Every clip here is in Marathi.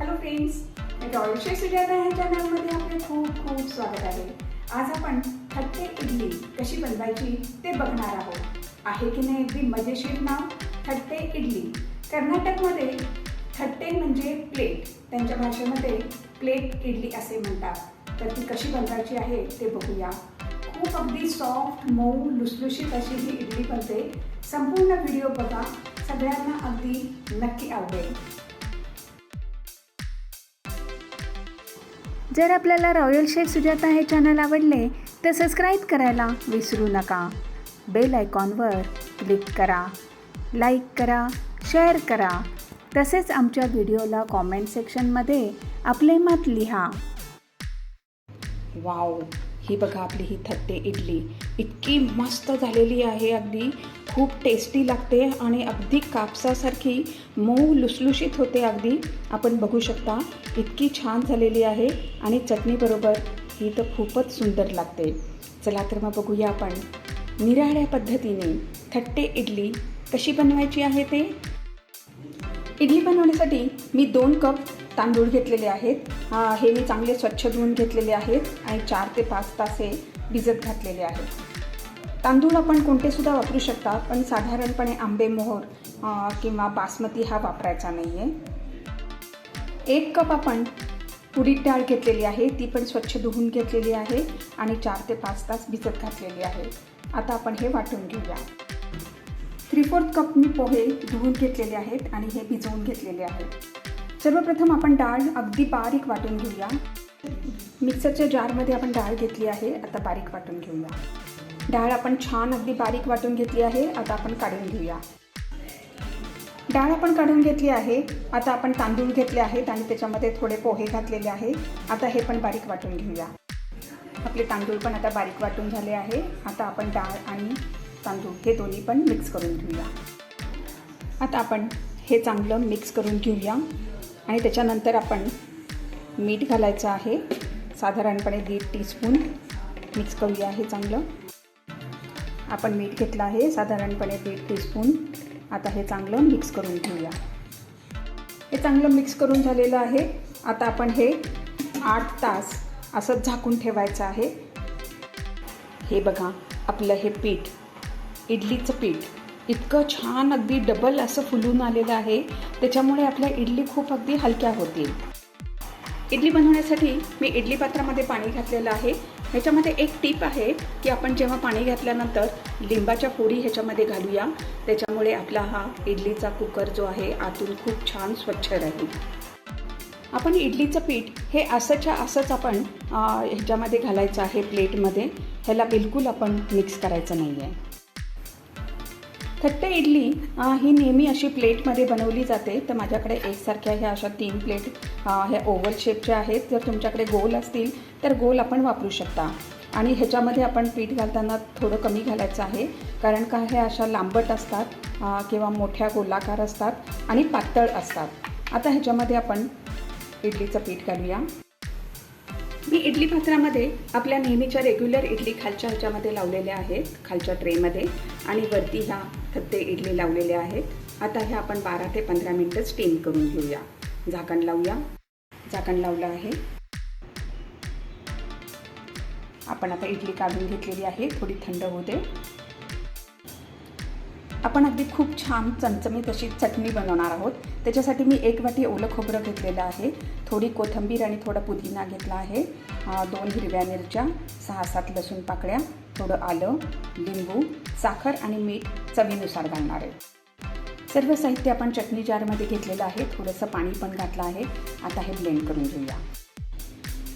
हॅलो फ्रेंड्स मी डॉलशे सुजाता ह्या चॅनलमध्ये आपले खूप खूप स्वागत आहे. आज आपण थट्टे इडली कशी बनवायची ते बघणार आहोत. आहे की नाही अगदी मजेशीर नाव? थट्टे इडली. कर्नाटकमध्ये थट्टे म्हणजे प्लेट त्यांच्या भाषेमध्ये प्लेट इडली असे म्हणतात. तर ती कशी बनवायची आहे ते बघूया. खूप अगदी सॉफ्ट मऊ लुसलुशीत अशी ही इडली बनते. संपूर्ण व्हिडिओ बघा. सगळ्यांना अगदी नक्की आवडेल. जर आपल्याला रॉयल शेफ सुजाता हे चॅनल आवडले तर सबस्क्राईब करायला विसरू नका. बेल आयकॉनवर क्लिक करा. लाईक करा शेअर करा. तसेच आमच्या व्हिडिओला कॉमेंट सेक्शनमध्ये आपले मत लिहा. वाव ही बघा आपली ही थट्टे इडली. इतकी मस्त झालेली आहे अगदी. खूप टेस्टी लागते आणि अगदी कापसासारखी मऊ लुसलुशीत होते अगदी. आपण बघू शकता इतकी छान झालेली आहे आणि चटणीबरोबर ही तर खूपच सुंदर लागते. चला तर मग बघूया आपण निराळ्या पद्धतीने थट्टे इडली कशी बनवायची आहे ते? इडली बनवण्यासाठी मी दोन कप तांदूळ घेतलेले आहेत. हे मी चांगले स्वच्छ धुवून घेतलेले आहेत आणि चार ते पाच तास हे भिजत घातलेले आहेत. तांदूळ आपण कोणतेसुद्धा वापरू शकता पण साधारणपणे आंबे मोहर किंवा बासमती हा वापरायचा नाही आहे एक कप आपण उडीद डाळ घेतलेली आहे ती पण स्वच्छ धुवून घेतलेली आहे आणि चार ते पाच तास भिजत घातलेली आहे. आता आपण हे वाटून घेऊया. थ्री फोर्थ कप मी पोहे धुवून घेतलेले आहेत आणि हे भिजवून घेतलेले आहेत. सर्वप्रथम आपण डाळ अगदी बारीक वाटून घेऊया. मिक्सरच्या जारमध्ये आपण डाळ घेतली आहे आता बारीक वाटून घेऊया. डाळ आपण छान अगदी बारीक वाटून घेतली आहे आता आपण काढून घेऊया. डाळ आपण काढून घेतली आहे आता आपण तांदूळ घेतले आहेत आणि त्याच्यामध्ये थोडे पोहे घातलेले आहे आता हे पण बारीक वाटून घेऊया. आपले तांदूळ पण आता बारीक वाटून झाले आहे आता आपण डाळ आणि तांदूळ हे दोन्ही पण मिक्स करून घेऊया. आता आपण हे चांगलं मिक्स करून घेऊया. आणि त्याच्यानंतर आपण मीठ घालायचं आहे. साधारणपणे दीड टीस्पून. मिक्स करूया हे चांगलं. आपण मीठ घेतलं आहे. साधारणपणे दीड टीस्पून. आता हे चांगलं मिक्स करून घेऊया. हे चांगलं मिक्स करून झालेलं आहे. आता आपण हे आठ तास असं झाकून ठेवायचं आहे. हे बघा आपलं हे पीठ. इडलीचं पीठ. इतकं छान अगदी डबल असं फुलून आलेलं आहे. त्याच्यामुळे आपल्या इडली खूप अगदी हलक्या होतील. इडली बनवण्यासाठी मी इडली पात्रामध्ये पाणी घातलेलं आहे. ह्याच्यामध्ये एक टीप आहे की आपण जेव्हा पाणी घातल्यानंतर लिंबाच्या फोडी ह्याच्यामध्ये घालूया. त्याच्यामुळे आपला हा इडलीचा कुकर जो आहे आतून खूप छान स्वच्छ राहील. आपण इडलीचं पीठ हे असंच्या असंच आपण ह्याच्यामध्ये घालायचं आहे प्लेटमध्ये. ह्याला बिलकुल आपण मिक्स करायचं नाही आहे थट्टे इडली ही नेहमी अशी प्लेटमध्ये बनवली जाते. तर माझ्याकडे एकसारख्या ह्या अशा तीन प्लेट ह्या ओव्हल शेपच्या आहेत. जर तुमच्याकडे गोल असतील तर गोल आपण वापरू शकता. आणि ह्याच्यामध्ये आपण पीठ घालताना थोडं कमी घालायचं आहे. कारण का ह्या अशा लांबट असतात किंवा मोठ्या गोलाकार असतात आणि पातळ असतात. आता ह्याच्यामध्ये आपण इडलीचं पीठ घालूया. मी इडली पात्रामध्ये आपल्या नेहमीच्या रेग्युलर इडली खालच्या ह्याच्यामध्ये लावलेल्या आहेत खालच्या ट्रेमध्ये. आणि वरती ह्या थत्ते इडली लावलेल्या आहेत. आता ह्या आपण बारा ते पंधरा मिनटं स्टीम करून घेऊया. झाकण लावूया. झाकण लावलं आहे. आपण आता इडली काढून घेतलेली आहे. थोडी थंड होते आपण अगदी खूप छान चमचमीत अशी चटणी बनवणार आहोत. त्याच्यासाठी मी एक वाटी ओलं खोबरं घेतलेलं आहे. थोडी कोथिंबीर आणि थोडा पुदिना घेतला आहे. दोन हिरव्या मिरच्या सहा सात लसूण पाकळ्या थोडं आलं लिंबू साखर आणि मीठ चवीनुसार घालणार आहे. सर्व साहित्य आपण चटणी जारमध्ये घेतलेलं आहे. थोडंसं पाणी पण घातलं आहे. आता हे ब्लेंड करून घेऊया.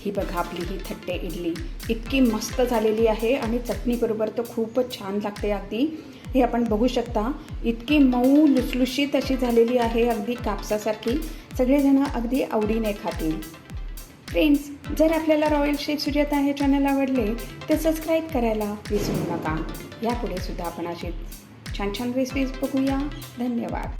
ही बघा आपली ही थट्टे इडली. इतकी मस्त झालेली आहे आणि चटणीबरोबर तर खूपच छान लागते अगदी. हे आपण बघू शकता. इतकी मऊ लुसलुशीत अशी झालेली आहे अगदी कापसासारखी. सगळेजण अगदी आवडीने खातील. फ्रेंड्स जर आपल्याला रॉयल शेफ सुजाता हे चॅनल आवडले तर सबस्क्राईब करायला विसरू नका. यापुढे सुद्धा आपण अशी छान छान रेसिपीज बघूया. धन्यवाद.